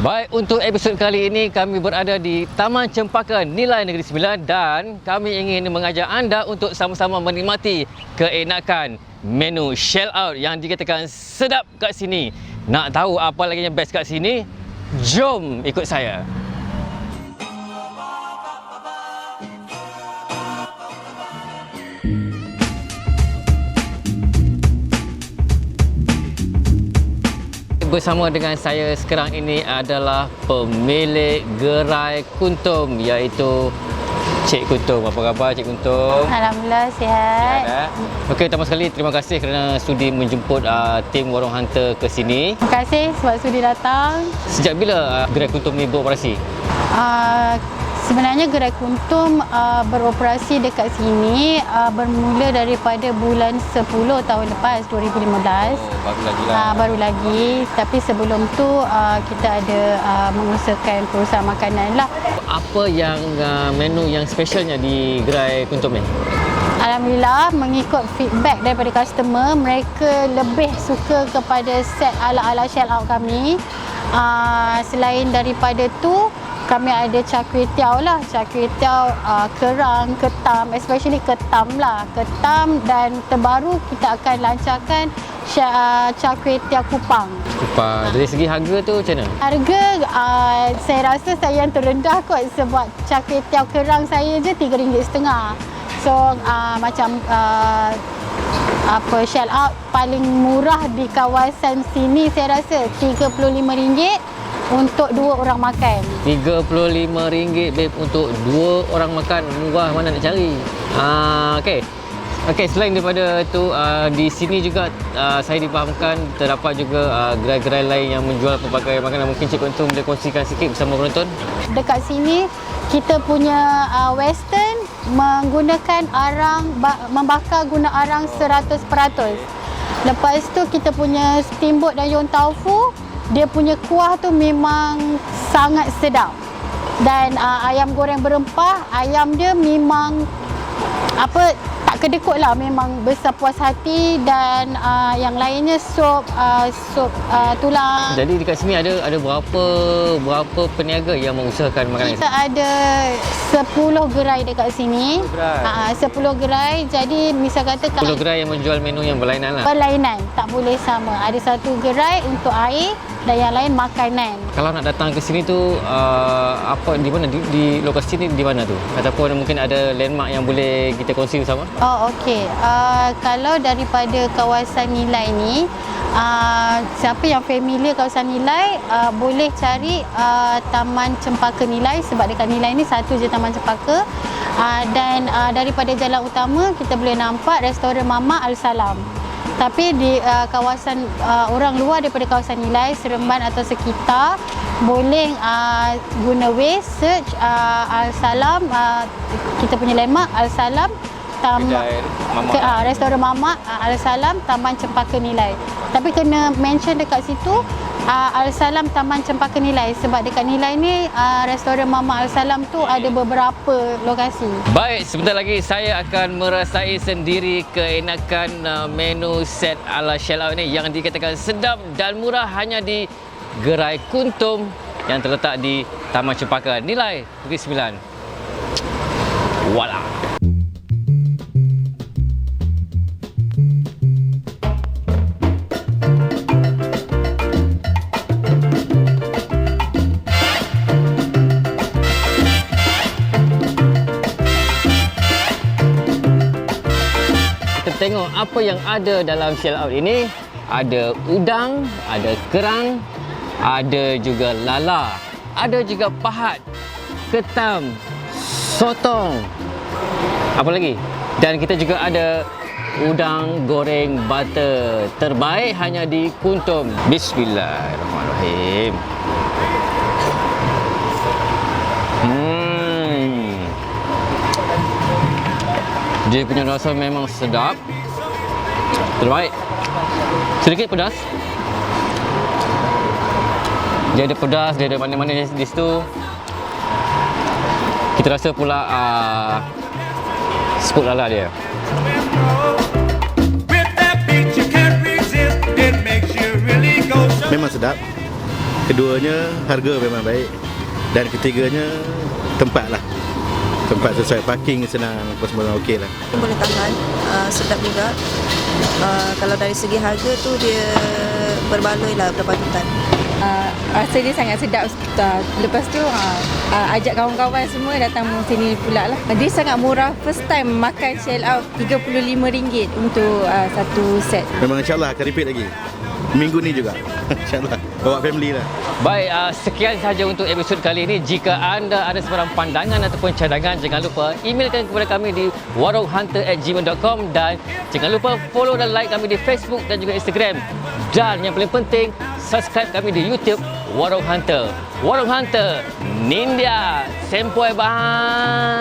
Baik, untuk episod kali ini kami berada di Taman Cempaka Nilai Negeri Sembilan dan kami ingin mengajak anda untuk sama-sama menikmati keenakan menu shell out yang dikatakan sedap kat sini. Nak tahu apa lagi yang best kat sini? Jom ikut saya. Bersama dengan saya sekarang ini adalah pemilik gerai kuntum iaitu Cik Kuntum. Apa khabar Cik Kuntum? Alhamdulillah sihat. Ada. Okey, pertama sekali terima kasih kerana sudi menjemput uh, tim Warung Hunter ke sini. Terima kasih sebab sudi datang. Sejak bila uh, gerai kuntum ni beroperasi? Uh, sebenarnya Gerai Kuntum uh, beroperasi dekat sini uh, bermula daripada bulan 10 tahun lepas 2015. baru lagi Uh, baru lagi tapi sebelum tu uh, kita ada uh, mengusahakan perusahaan makanan lah. Apa yang uh, menu yang specialnya di gerai kuntum ni? Alhamdulillah mengikut feedback daripada customer mereka lebih suka kepada set ala-ala shell out kami. Uh, selain daripada tu kami ada char kway teow lah char kway teow uh, kerang ketam especially ketam lah ketam dan terbaru kita akan lancarkan char, uh, char kway teow kupang Upah. Dari segi harga tu macam mana? Harga uh, saya rasa saya yang terendah kot sebab char kway teow kerang saya je RM3.5. So uh, macam uh, apa shell out paling murah di kawasan sini saya rasa RM35 untuk dua orang makan. RM35 babe untuk dua orang makan murah mana nak cari ah okey okey selain daripada tu uh, di sini juga uh, saya difahamkan terdapat juga uh, gerai-gerai lain yang menjual pelbagai makanan mungkin Cik Kuntum boleh kongsikan sikit bersama penonton Dekat sini kita punya uh, western menggunakan arang ba- membakar guna arang 100%. Lepas tu kita punya steamboat dan yon tofu dia punya kuah tu memang sangat sedap. Dan uh, ayam goreng berempah, ayam dia memang apa tak kedekut lah memang besar puas hati dan uh, yang lainnya sup uh, sup uh, tulang jadi dekat sini ada ada berapa berapa peniaga yang mengusahakan makanan Kita ada 10 gerai dekat sini. gerai. Ha, 10 gerai. Jadi misal kata 10 kalau gerai yang menjual menu yang berlainan lah perlainan tak boleh sama. Ada satu gerai untuk air dan yang lain makanan. kalau nak datang ke sini tu uh, apa di mana di, di lokasi ni di mana tu ataupun mungkin ada landmark yang boleh kita kongsi bersama Oh okey. Uh, kalau daripada kawasan Nilai ni uh, siapa yang familiar kawasan Nilai uh, boleh cari uh, Taman Cempaka Nilai sebab dekat Nilai ni satu je Taman Cempaka. Uh, dan uh, daripada jalan utama kita boleh nampak restoran Mama Al Salam. Tapi di uh, kawasan uh, orang luar daripada kawasan Nilai, Seremban atau sekitar boleh uh, guna Waze search uh, Al Salam uh, kita punya landmark Al Salam Tam Kedai Mamak. ke, uh, restoran Mamak uh, Al Salam Taman Cempaka Nilai. Tapi kena mention dekat situ uh, Al Salam Taman Cempaka Nilai sebab dekat Nilai ni uh, restoran Mamak Al Salam tu ada beberapa lokasi. Baik, sebentar lagi saya akan merasai sendiri keenakan uh, menu set ala shell out ni yang dikatakan sedap dan murah hanya di Gerai Kuntum yang terletak di Taman Cempaka Nilai Negeri Sembilan. Wala. Tengok apa yang ada dalam shell out ini. Ada udang, ada kerang, ada juga lala, ada juga pahat, ketam, sotong. Apa lagi? Dan kita juga ada udang goreng butter. Terbaik hanya di Kuntum. Bismillahirrahmanirrahim. Hmm. Dia punya rasa memang sedap. Terbaik. Sedikit pedas. Dia ada pedas, dia ada manis-manis di situ. Kita rasa pula uh, scoop lala dia. Memang sedap keduanya harga memang baik dan ketiganya tempat lah tempat sesuai parking senang apa semua okey lah. Boleh tahan uh, sedap juga. Uh, kalau dari segi harga tu dia berbaloi lah berpatutan. Uh, rasa dia sangat sedap uh, Lepas tu uh, uh, ajak kawan-kawan semua datang sini pula lah. Dia sangat murah First time makan shell out RM35 untuk uh, satu set. Memang insyaAllah akan repeat lagi minggu ni juga insyaAllah bawa family lah Baik, uh, sekian sahaja untuk episod kali ini. Jika anda ada sebarang pandangan ataupun cadangan, jangan lupa emailkan kepada kami di warunghunter@gmail.com dan jangan lupa follow dan like kami di Facebook dan juga Instagram. Dan yang paling penting, subscribe kami di YouTube Warung Hunter. Warung Hunter, Nindia, Sempoi Bang.